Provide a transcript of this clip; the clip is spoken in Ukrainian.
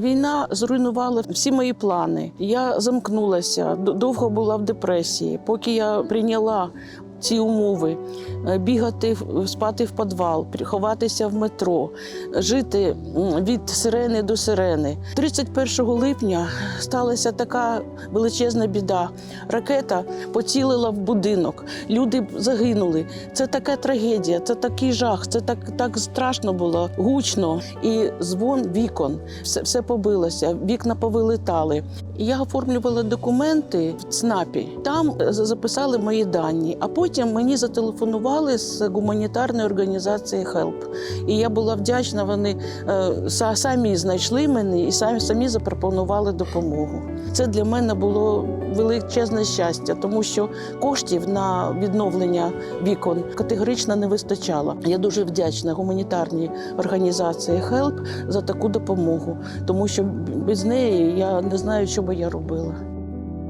Війна зруйнувала всі мої плани. Я замкнулася, довго була в депресії. Поки я прийняла ці умови, е, бігати спати в підвал, ховатися в метро, жити від сирени до сирени. 31 липня сталася така величезна біда. Ракета поцілила в будинок, люди загинули. Це така трагедія, це такий жах, це так, так страшно було, гучно. І дзвон вікон, все, все побилося, вікна повилетали. Я оформлювала документи в ЦНАПі. Там е, записали мої дані. А потім мені зателефонували з гуманітарної організації HELP. І я була вдячна. Вони е, самі знайшли мене і самі, самі запропонували допомогу. Це для мене було величезне щастя, тому що коштів на відновлення вікон категорично не вистачало. Я дуже вдячна гуманітарній організації HELP за таку допомогу, тому що без неї я не знаю, що би я робила.